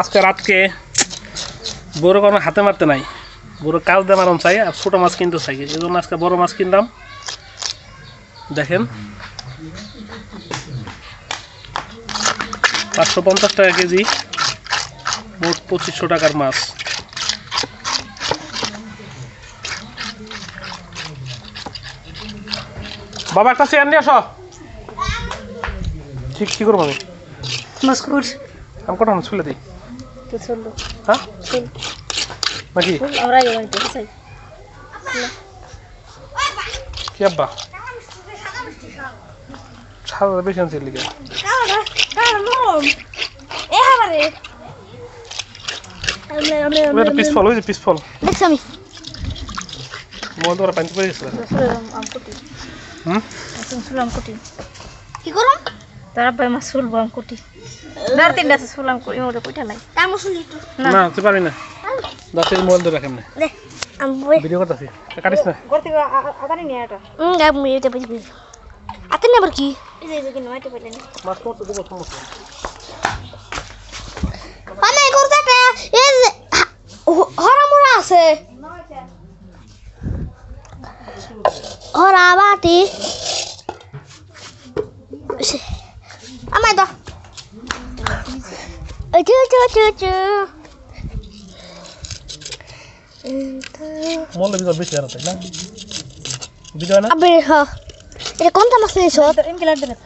আজকে রাতকে বড় কোনো হাতে মারতে নাই। বড় কাজ দিয়ে মারণ চাই আর ছোটো মাছ কিনতে চাই। এই জন্য আজকে বড় মাছ কিনলাম। দেখেন। পাঁচশো পঞ্চাশ টাকা কেজি মোট পঁচিশশো টাকার মাছ। বাবা একটা চেয়ার নিয়ে আসো। ঠিক কি করব আমি? আমি কটা ছুলে দিই? চলল হ্যাঁ? চল। নাকি আমরা আগে বাড়িতে চাই কি আব্বা? সাদা বেশি আনছে ওই পিসফল ওই যে পিসফল। আমি। মোবাইল পানি হুম? কি করুম তার আব্বাই মাছ সুলবো আমকুটি দাঁড় তিনটা আছে সুলাম কুটি ওটা কুইটা নাই। কামো শুনি তো না। না তুই পারি না। দাঁতের মোবাইল ধরে রাখেন না আমি ভিডিও করতেছি। কাটিস না। থেকে আগানি নিয়ে এটা। হুম গাব মি এটা বুঝবি আতে না কি? এই যে কিন্তু মাইতে পাইলে না। মাছ তোমার তো দেবো সমস্যা মানে করতে এই যে হরা মোরা আছে। হরা বাটি আমায় দাও চু চু চু চু মোবাইল ভিতর বেশি আর তাই না ভিডিও না আবে হ এটা কোনটা মাছ নিয়েছ এমকে লাগবে না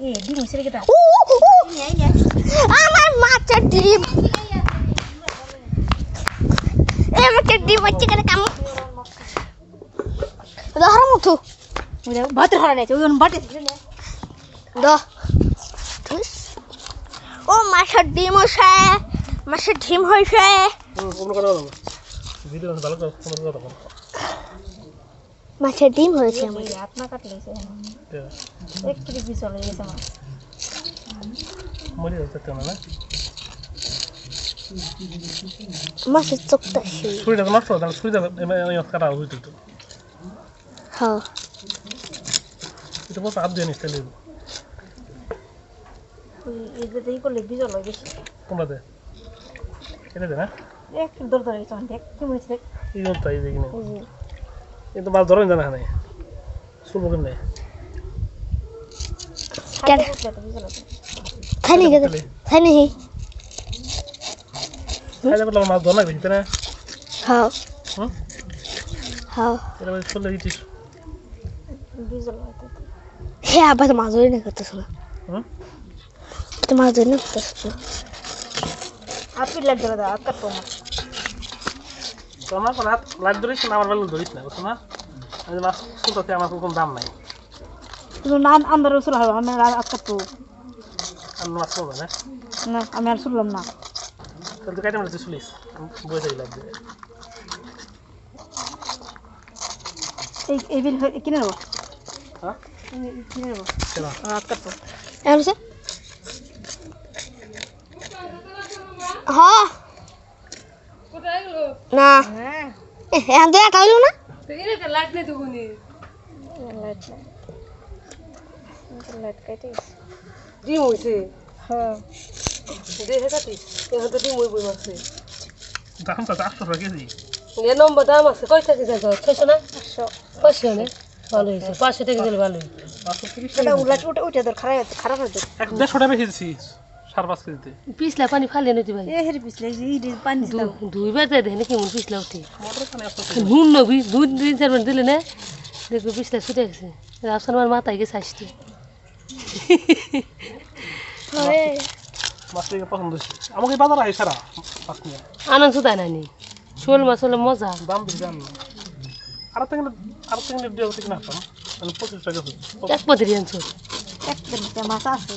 এ ডিম মিশে রেখে দাও উ, উ, উ। আমার মাছের ডিম এ মাছের ডিম হচ্ছে কেন কাম ধর মুথু ভাত হরা নাই ওই বাটে দ ও মাছের ডিম হয়েছে মাছের ডিম হয়েছে মাছের ডিম হয়েছে আমার হাত না কাটলে এক কেজি পিস চলে গেছে মাছ। মরে যাচ্ছে না না? মাছের চোখটা ছুরিটা নষ্ট তাহলে ছুরিটা কাটা হইতো একটু। হ্যাঁ। এটা বলতে হাত দিয়ে নিস তাহলে ওই এগুলোতে ই করলে বিজল হয় বেশি তোমরা এটা দে না একটু দর দর হয়েছে দেখ কি মনে এই জন্য মাছ ধরেন জানা নাই। শুনব কেমনে? খাই নি খাই নি মাছ ধর না না হ্যাঁ হ্যাঁ এটা চলে গেছিস বিজল হয় আবার মাছ ধরে না করতেছ না হুম? তো মাছ ধরে না করতেছ না আপনি লাগ গেলে দাও আটকা তো মাছ তো আমার কোনো হাত লাইট ধরিস না আমার বেলা ধরিস না বুঝছ না আমি মাছ শুনতে আমার কোনো দাম নাই কিন্তু না আন্দার উসুল হবে আমি আটকা তো আমি মাছ করব না না আমি আর শুনলাম না তাহলে তুই কাটে মানে বই থাকি লাগবে এই এই বিল কিনে নেব হ্যাঁ কিনে নেব তো হ্যাঁ না। হ্যাঁ এ এখন তো একা হইল না? লাইট নাই লাইট কাটে ডিম হইছে হ্যাঁ দেখে কাটিস এখন তো ডিম হইবই মাছে দাম তো চারশো টাকা কেজি এ নম্বর দাম আছে কয় টাকা জায়গা ছয়শো না পাঁচশো না ভালো হয়েছে পাঁচশো টাকা দিলে ভালো হয়েছে পাঁচশো উলাট উঠে উঠে ধর খারাপ খারাপ হয়ে এক টাকা বেশি দিচ্ছি সাড়ে পাঁচ কেজিতে। পিছলা পানি ফালিয়ে নিতে ভাই এ হেরি পিছলে এই পানি দুইবার দেয় দেখে কেমন পিছলা উঠে? নুন নবী দুই তিন চার দিলে না দেখবি পিছলা ছুটে গেছে। রাফসান আমার মাথায় গেছে আসতে। মাছ থেকে পছন্দ হয়েছে। আমাকে বাজার আই সারা মাছ নিয়ে। আনন্দ শোল মাছ হলে মজা। দাম বেশি জান না। আর আর দেওয়া থেকে না মানে পঁচিশ টাকা এক পদের আনছো। একটা মাছ আছে।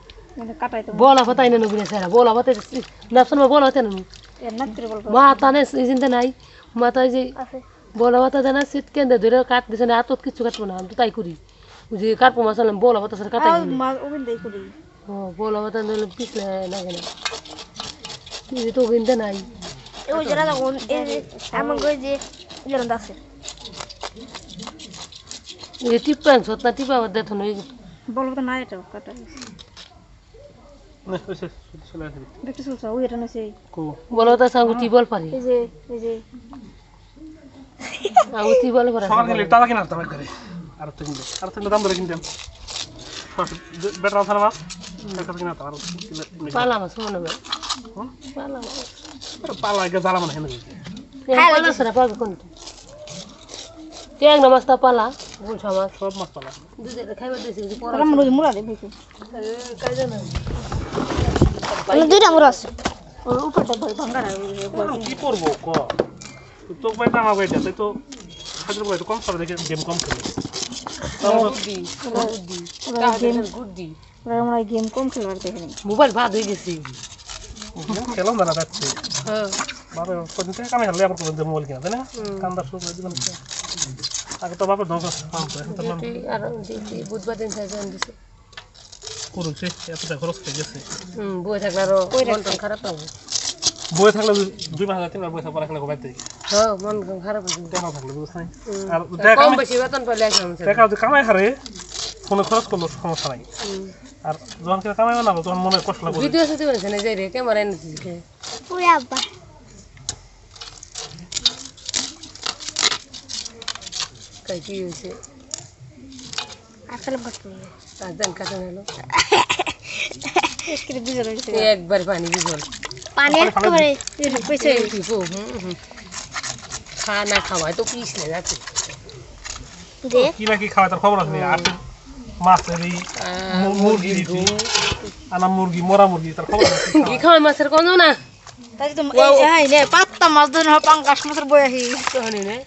এটা কাটাই তো বলা পাতাই না নুগুনে সেরা বলা মা বলা পাতাই না নু এর নাক করে। বলব মাথা নেই চিন্তা নাই। মাথায় যে আছে। বলা পাতা দেয় না শীত ধরে কাট দিছে না হাতত কিছু কাটবো না আমি তো তাই করি। যে কাটবো মাসালাম বলা পাতা সেটা কাটাই আর মা ওবিন দেই করি। ও বলা পাতা নইলে পিছলে লাগে না। এই তো কিনতে নাই। ওই যারা আমার যে আছে। না টিপা আবার দেখো বলব তো না এটা কাটা নে, ওই সে, চলে আসবি। দেখতে শুনছ ওই এটা নছে কো। বলা পাতা সাঙ্গু টিবল পারি এই যে এই যে আঙ্গু টিবল পারি সকাল গেলে টাকা কিনা আসতাম একবারে। আর একটা কিনতে। আর একটা দাম ধরে কিনতাম। বেটার আছে না মাছ? একটা কিনা আসতাম, আর কিনলে- কিনলে- পালা মাছ মনে হয় পালা মাছ পালা একে জ্বালা মানে হেনে দিয়েছে। পালা সেটা পাবে কোনটা ট্যাং মাছটা পালা গুলশা মাছ সব মাছ পালা। দুধে খাইবার দিয়েছি যে পড়া মুড়া না দুইটা মুড়া আছে। ওর উপরটা ভয় ভাঙা না কি করব ক? চোখ বাইটা আমার বাইটা তাই তো হাজার বাইটা কম সব দেখে গেম কম খেলে। গেম গুড্ডি আমরা গেম কম খেলবার মোবাইল বাদ হয়ে গেছে। খেলাম না যাচ্ছে হ্যাঁ। কদিন থেকে কামে আবার মোবাইল কিনা তাই না? কান্দার শুরু করে দিবেন আগে তো এখন আর বুধবার দিন দিছে। করুছে এতটা খরচ হয়ে গেছে। হুম বই থাকলে আরও মন খারাপ হবে। বই থাকলে দুই- মাস হাজার তিন মাস বই থাকলে এখানে ঘুমাইতে হ্যাঁ মন খারাপ হবে। টাকা থাকলে বুঝছ নাই? হুম। আর কম কামাই- বেশি বেতন পেলে টাকা যদি কামাই হারে ফোনে খরচ করল সমস্যা নাই। আর যখন কেউ কামাই না তখন মনে কষ্ট লাগবে ভিডিও শুতে পারছে না যাই রে ক্যামেরা এনেছি ওই আব্বা। কাই কি একবার পানি বিজল পানি খানা খাওয়াই তো পিছলে যাচ্ছে। দে। কি তার খবর আছে আর মাছের মুরগি দিছি। আনা মুরগি মরা মুরগি তার খবর আছে কি খাওয়াই মাছের কোন না? তাই তো এই পাত্তা মাছ ধরে পাঙ্গাস মাছের বই আহি। নে।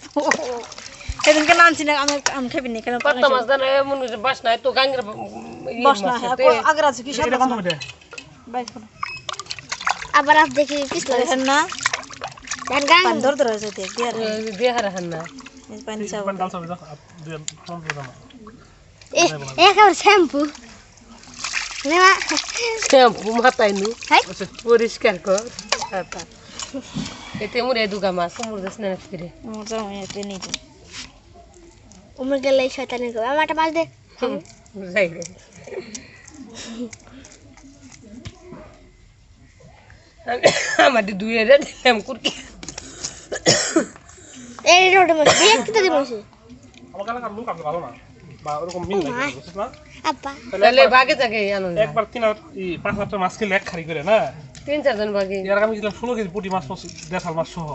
সেদিনকে নানছি না আমি আমি খাবি না কেন পাত্তা মাছ দানা মন বাস নাই তো গাঙ্গের বস না হ্যাঁ আগ্রা আছে কি সব বাইক আবার আপ দেখি পিছলা দেখেন না? ধান গান পানি ধরে ধরে আছে দেখ দিয়ে। দেখার হান না। পানি চাও। দাও। শ্যাম্পু? নেমা শ্যাম্পু মাথায় পরিষ্কার কর। এতে মুরে দুগা মাছ মুর দাস না ফিরে মজা এতে নেই উমর গেলে শয়তানি করবে আমারটা মাছ দে যাই রে আমাদের দুই হাজার দিলাম কুরকি এই রোডে মাছ দিয়ে কি তো দিব আমার কাছে লোক আছে ভালো না বা ওরকম মিল নাই বুঝছিস না আব্বা তাহলে বাগে থাকে আনন্দ একবার তিন হাজার এই পাঁচ হাজার মাছ কিনলে এক খারি করে না তিন চারজন বাগে এর আমি ছিলাম ষোলো কেজি পুটি মাছ দেড় মাছ সহ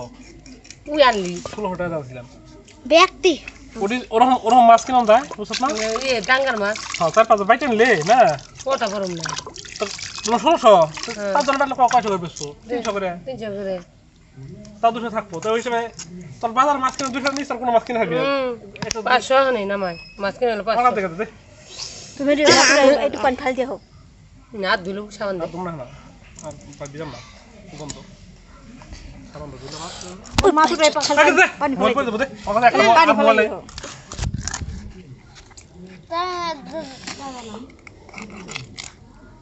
তুই আনলি ষোলো টাকা দাম ছিলাম ব্যক্তি পুটি ওরকম ওরকম মাছ কিনলাম যায় বুঝছিস না? ইয়ে ডাঙ্গার মাছ। হ্যাঁ চার পাঁচ বাইটে নিলে না? কটা গরম না ষোলোশো পাঁচজন বাটলে কয়শো করে বেচছো তিনশো করে। তিনশো করে। তাও দুশো থাকব। তো ওই হিসেবে তোর বাজার মাছ কিনে দুশো নিস আর কোনো মাছ কিনে না। পাঁচশো নেই নামাই মাছ। কিনে হলো আমার পাঁচশো। দেখে দে তুমি একটু পানি দিয়ে হোক হাত ধুলো সাবান দে। তোমরা না আর দিলাম না। গন্ধ সাবান তো দিলাম আর। ওই মাছ উঠে পানি মোবাইল ফেলে করে